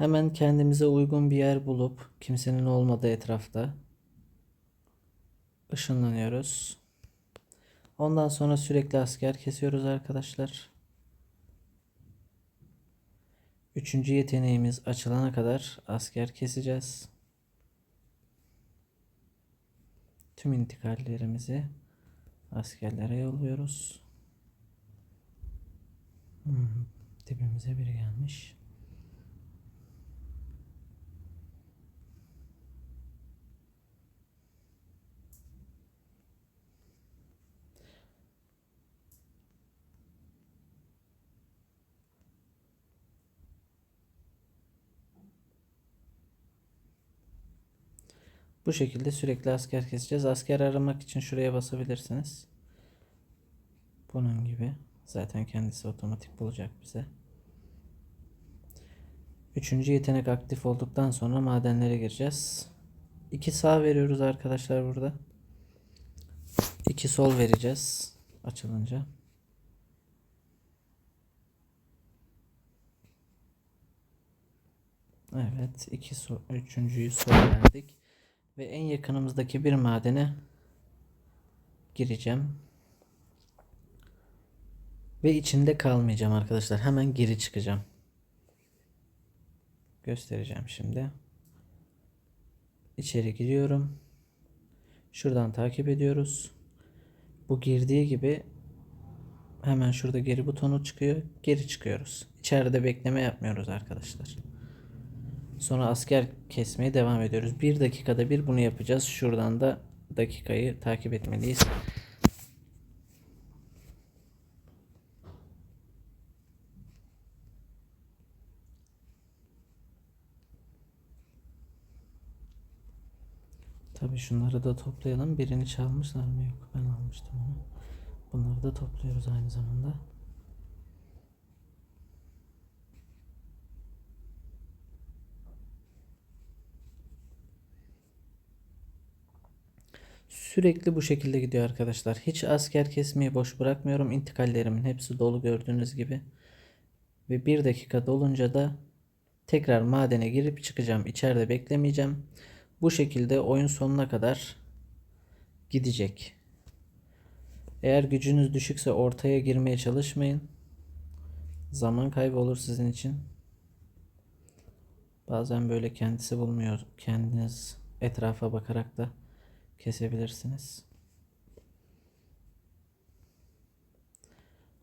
Hemen kendimize uygun bir yer bulup kimsenin olmadığı etrafta ışınlanıyoruz. Ondan sonra sürekli asker kesiyoruz arkadaşlar. Üçüncü yeteneğimiz açılana kadar asker keseceğiz. Tüm intikallerimizi askerlere yolluyoruz. Hmm, dibimize biri gelmiş. Bu şekilde sürekli asker keseceğiz. Asker aramak için şuraya basabilirsiniz. Bunun gibi. Zaten kendisi otomatik bulacak bize. Üçüncü yetenek aktif olduktan sonra madenlere gireceğiz. İki sağ veriyoruz arkadaşlar burada. İki sol vereceğiz açılınca. Evet, iki sol, üçüncüyü sol verdik. Ve en yakınımızdaki bir madene gireceğim. Ve içinde kalmayacağım arkadaşlar. Hemen geri çıkacağım. Göstereceğim şimdi. İçeri giriyorum. Şuradan takip ediyoruz. Bu girdiği gibi hemen şurada geri butonu çıkıyor. Geri çıkıyoruz. İçeride bekleme yapmıyoruz arkadaşlar. Sonra asker kesmeye devam ediyoruz. Bir dakikada bir bunu yapacağız. Şuradan da dakikayı takip etmeliyiz. Tabii şunları da toplayalım. Birini çalmışlar mı? Yok ben almıştım onu. Bunları da topluyoruz aynı zamanda. Sürekli bu şekilde gidiyor arkadaşlar. Hiç asker kesmeyi boş bırakmıyorum. İntikallerimin hepsi dolu gördüğünüz gibi. Ve bir dakika dolunca da tekrar madene girip çıkacağım. İçeride beklemeyeceğim. Bu şekilde oyun sonuna kadar gidecek. Eğer gücünüz düşükse ortaya girmeye çalışmayın. Zaman kaybı olur sizin için. Bazen böyle kendisi bulmuyor. Kendiniz etrafa bakarak da kesebilirsiniz.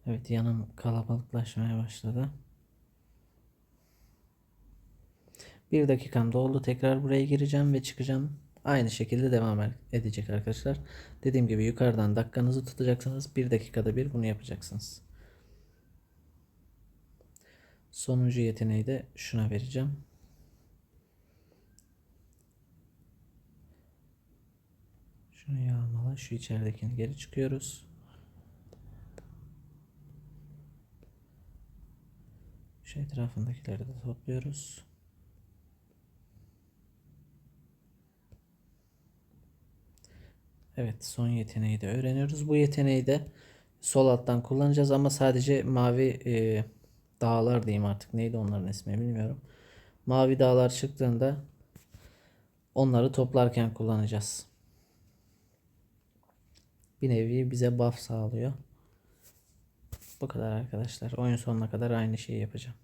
Evet yanım kalabalıklaşmaya başladı. Bir dakikam doldu. Tekrar buraya gireceğim ve çıkacağım. Aynı şekilde devam edecek arkadaşlar. Dediğim gibi yukarıdan dakikanızı tutacaksınız. Bir dakikada bir bunu yapacaksınız. Sonuncu yeteneği de şuna vereceğim. Şunu yağmala. Şu içeridekini geri çıkıyoruz. Şu etrafındakileri de topluyoruz. Evet son yeteneği de öğreniyoruz. Bu yeteneği de sol alttan kullanacağız ama sadece mavi e, dağlar diyeyim artık. Neydi onların ismi bilmiyorum. Mavi dağlar çıktığında onları toplarken kullanacağız. Bir nevi bize buff sağlıyor. Bu kadar arkadaşlar. Oyun sonuna kadar aynı şeyi yapacağım.